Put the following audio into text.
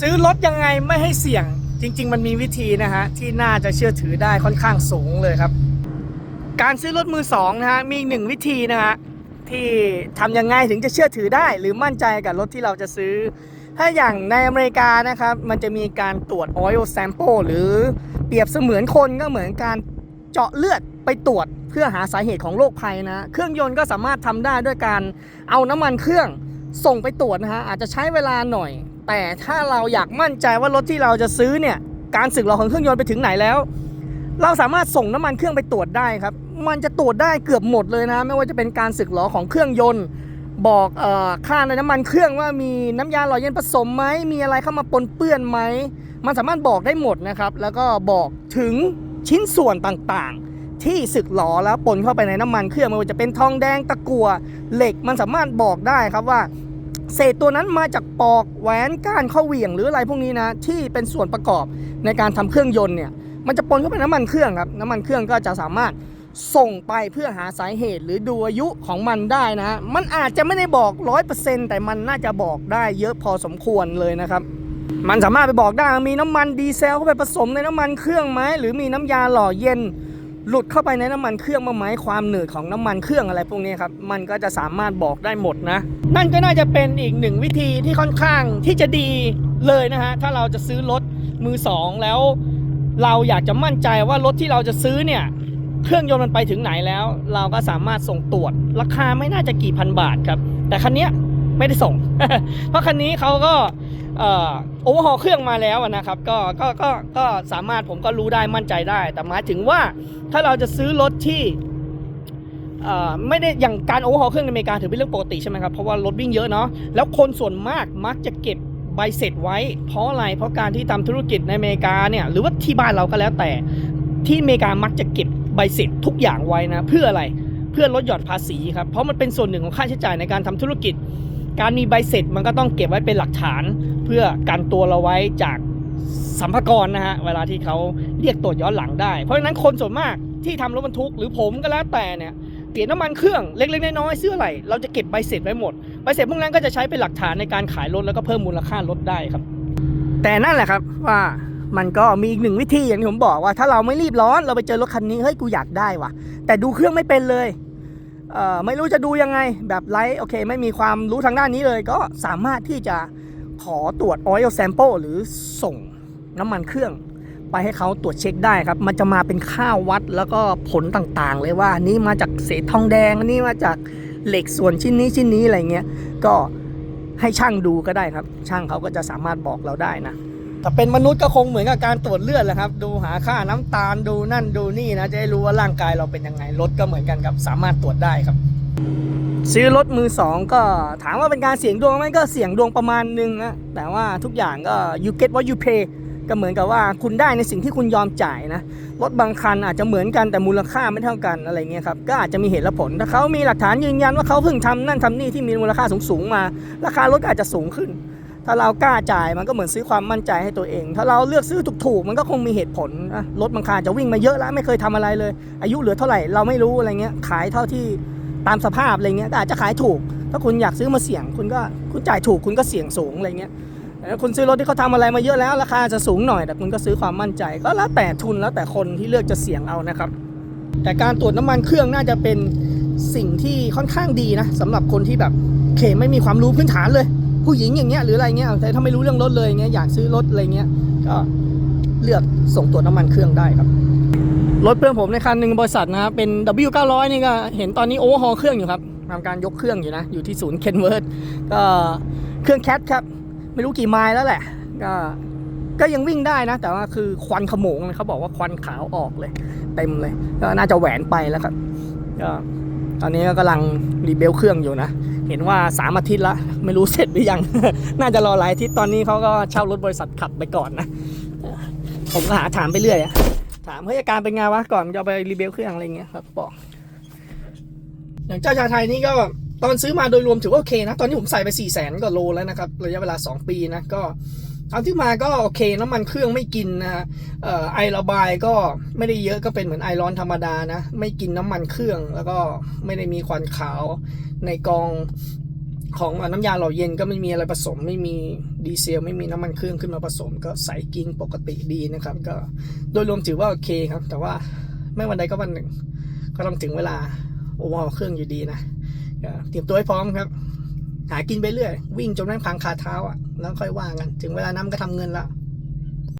ซื้อรถยังไงไม่ให้เสี่ยง จริง ๆ มันมีวิธีนะฮะที่น่าจะเชื่อถือได้ค่อนข้างสูงเลยครับ การซื้อรถมือสองนะฮะมีหนึ่งวิธีนะฮะที่ทำยังไงถึงจะเชื่อถือได้ หรือมั่นใจกับรถที่เราจะซื้อ ถ้าอย่างในอเมริกานะครับ มันจะมีการตรวจ oil sample หรือเปรียบเสมือนคนก็เหมือนการเจาะเลือดไปตรวจเพื่อหาสาเหตุของโรคภัยนะ เครื่องยนต์ก็สามารถทำได้ด้วยการเอาน้ำมันเครื่องส่งไปตรวจนะฮะอาจจะใช้เวลาหน่อย แต่ถ้าเราอยากมั่นใจว่ารถที่เราจะซื้อเนี่ยการสึกหรอของเครื่องยนต์ไปถึงไหนแล้ว เราสามารถส่งน้ำมันเครื่องไปตรวจได้ครับ มันจะตรวจได้เกือบหมดเลยนะ ไม่ว่าจะเป็นการสึกหรอของเครื่องยนต์ บอกออค่าในน้ำมันเครื่องว่ามีน้ำยาหล่อเย็นผสมไหมมีอะไรเข้ามาปนเปื้อนไหมมันสามารถบอกได้หมดนะครับ แล้วก็บอกถึงชิ้นส่วนต่างๆ ที่สึกหรอแล้วปนเข้าไปในน้ำมันเครื่องไม่ว่าจะเป็นทองแดงตะกั่วเหล็ก มันสามารถบอกได้ครับว่า เศษตัวนั้นมาจากปอกแหวนก้านข้อเหวี่ยงหรืออะไรพวกนี้นะที่เป็นส่วนประกอบในการทำเครื่องยนต์เนี่ยมันจะปนเข้าไปน้ำมันเครื่องครับน้ำมันเครื่องก็จะสามารถส่งไปเพื่อหาสาเหตุหรือดูอายุของมันได้นะ มันอาจจะไม่ได้บอก 100%แต่มันน่าจะบอกได้เยอะพอสมควรเลยนะครับ มันสามารถไปบอกได้มีน้ำมันดีเซลเข้าไปผสมในน้ำมันเครื่องไหมหรือมีน้ำยาหล่อเย็น หลุดเข้าไปในน้ำมันเครื่องมาไหมความหนืดของน้ำมันเครื่องอะไรพวกนี้ครับมันก็จะสามารถบอกได้หมดนะ นั่นก็น่าจะเป็นอีกหนึ่งวิธีที่ค่อนข้างที่จะดีเลยนะฮะถ้าเราจะซื้อรถมือสองแล้ว เราอยากจะมั่นใจว่ารถที่เราจะซื้อเนี่ยเครื่องยนต์มันไปถึงไหนแล้ว เราก็สามารถส่งตรวจราคาไม่น่าจะกี่พันบาทครับ แต่คันเนี้ยไม่ได้ส่ง เพราะคันนี้เขาก็ โอเวอร์ฮอลเครื่องมาแล้วนะครับก็ก็ก็ก็สามารถผมก็รู้ได้มั่นใจได้ แต่หมายถึงว่าถ้าเราจะซื้อรถที่ไม่ได้อย่างการโอเวอร์ฮอลเครื่องในอเมริกาถือเป็นเรื่องปกติใช่ไหมครับเพราะว่ารถวิ่งเยอะเนาะแล้วคนส่วนมากมักจะเก็บใบเสร็จไว้ เพราะอะไรเพราะการที่ทำธุรกิจในอเมริกาเนี่ยหรือว่าที่บ้านเราก็แล้วแต่ ที่อเมริกามักจะเก็บใบเสร็จทุกอย่างไว้นะเพื่ออะไรเพื่อลดหย่อนภาษีครับเพราะมันเป็นส่วนหนึ่งของค่าใช้จ่ายในการทำธุรกิจ การมีใบเสร็จมันก็ต้องเก็บไว้เป็นหลักฐานเพื่อกันตัวเราไว้จากสัมภากรนะฮะเวลาที่เขาเรียกตรวจย้อนหลังได้ เพราะฉะนั้นคนส่วนมากที่ทำรถบรรทุกหรือผมก็แล้วแต่เนี่ยเปลี่ยนน้ำมันเครื่องเล็กๆน้อยๆซื้ออะไรเราจะเก็บใบเสร็จไว้หมดใบเสร็จพวกนั้นก็จะใช้เป็นหลักฐานในการขายรถแล้วก็เพิ่มมูลค่ารถได้ครับ แต่นั่นแหละครับว่ามันก็มีอีกหนึ่งวิธีอย่างที่ผมบอกว่าถ้าเราไม่รีบร้อนเราไปเจอรถคันนี้เฮ้ยกูอยากได้ว่ะ แต่ดูเครื่องไม่เป็นเลย ไม่รู้จะดูยังไงแบบไลท์โอเค ไม่มีความรู้ทางด้านนี้เลย ก็สามารถที่จะขอตรวจ oil sample หรือส่งน้ำมันเครื่องไปให้เขาตรวจเช็คได้ครับ มันจะมาเป็นค่าวัดแล้วก็ผลต่างๆ เลยว่า นี่มาจากเศษทองแดงนี่มาจากเหล็กส่วนชิ้นนี้ชิ้นนี้อะไรเงี้ย ก็ให้ช่างดูก็ได้ครับ ช่างเขาก็จะสามารถบอกเราได้นะ แต่เป็นมนุษย์ก็คงเหมือนกับการตรวจเลือดแหละครับ ดูหาค่าน้ำตาลดูนั่นดูนี่นะ จะได้รู้ว่าร่างกายเราเป็นยังไงรถก็เหมือนกันครับ สามารถตรวจได้ครับ ซื้อรถมือสองก็ถามว่าเป็นการเสี่ยงดวงไหมก็เสี่ยงดวงประมาณนึงนะแต่ว่าทุกอย่างก็ you get what you pay ก็เหมือนกับว่าคุณได้ในสิ่งที่คุณยอมจ่ายนะรถบางคันอาจจะเหมือนกันแต่มูลค่าไม่เท่ากันอะไรเงี้ยครับก็อาจจะมีเหตุและผลถ้าเขามีหลักฐานยืนยันว่าเขาเพิ่งทำนั่นทำนี่ที่มีมูลค่าสูงๆมา ราคารถอาจจะสูงขึ้น ถ้าเรากล้าจ่ายมันก็เหมือนซื้อความมั่นใจให้ตัวเอง ถ้าเราเลือกซื้อถูกๆมันก็คงมีเหตุผลนะรถบางคันจะวิ่งมาเยอะแล้วไม่เคยทำอะไรเลย อายุเหลือเท่าไหร่เราไม่รู้อะไรเงี้ยขายเท่าที่ตามสภาพอะไรเงี้ยก็อาจจะขายถูก ถ้าคุณอยากซื้อมาเสี่ยง คุณก็คุณจ่ายถูกคุณก็เสี่ยงสูงอะไรเงี้ยแต่ถ้าคุณซื้อรถที่เขาทำอะไรมาเยอะแล้วราคาจะสูงหน่อยแต่คุณก็ซื้อความมั่นใจ ก็แล้วแต่ทุนแล้วแต่คนที่เลือกจะเสี่ยงเอานะครับ แต่การตรวจน้ำมันเครื่องน่าจะเป็นสิ่งที่ค่อนข้างดีนะสำหรับคนที่แบบเคไม่มีความรู้พื้นฐานเลย ผู้หญิงอย่างเงี้ยหรืออะไรเงี้ยแต่ถ้าไม่รู้เรื่องรถเลยเงี้ยอยากซื้อรถอะไรเงี้ยก็เลือกส่งตรวจน้ำมันเครื่องได้ครับ รถเพื่อนผมในคันหนึ่งบริษัทนะเป็น W900 นี่ก็เห็นตอนนี้โอเวอร์ฮอลเครื่องอยู่ครับทำการยกเครื่องอยู่นะอยู่ที่ศูนย์เคนเวิร์ดก็เครื่องแคทครับ ไม่รู้กี่ไมล์แล้วแหละก็ก็ยังวิ่งได้นะ แต่ว่าคือควันขโมงเลยเขาบอกว่าควันขาวออกเลย เต็มเลย ก็น่าจะแหวนไปแล้วครับก็ตอนนี้ก็กำลังรีเบลเครื่องอยู่นะ เห็นว่าสามอาทิตย์ละไม่รู้เสร็จหรือยัง น่าจะรอหลายอาทิตย์ตอนนี้เขาก็เช่ารถบริษัทขับไปก่อนนะ ผมก็หาถามไปเรื่อยอะถามเฮ้ยอาการเป็นไงวะก่อนจะเอาไปรีเบลเครื่องอะไรเงี้ยครับบอก อย่างเจ้าชาไทยนี่ก็ตอนซื้อมาโดยรวมถือว่าโอเคนะ ตอนนี้ผมใส่ไป4ี่แสนกว่าโลแล้วนะครับ ระยะเวลา 2 ปีนะก็ ตอนที่มาก็โอเคน้ำมันเครื่องไม่กินนะฮะไอระบายก็ไม่ได้เยอะก็เป็นเหมือนไอร้อนธรรมดานะ ไม่กินน้ำมันเครื่องแล้วก็ไม่ได้มีควันขาวในกองของน้ำยาหล่อเย็นก็ไม่มีอะไรผสม ไม่มีดีเซล ไม่มีน้ำมันเครื่องขึ้นมาผสม ก็ใส่กิ้งปกติดีนะครับ ก็โดยรวมถือว่าโอเคครับ แต่ว่าไม่วันใดก็วันหนึ่ง ก็ต้องถึงเวลาโอเวอร์เครื่องอยู่ดีนะเตรียมตัวให้พร้อมครับ หากินไปเรื่อย วิ่งจนนั่งพังคาเท้าอะแล้วค่อยว่ากัน ถึงเวลานั้นก็ทำเงินละ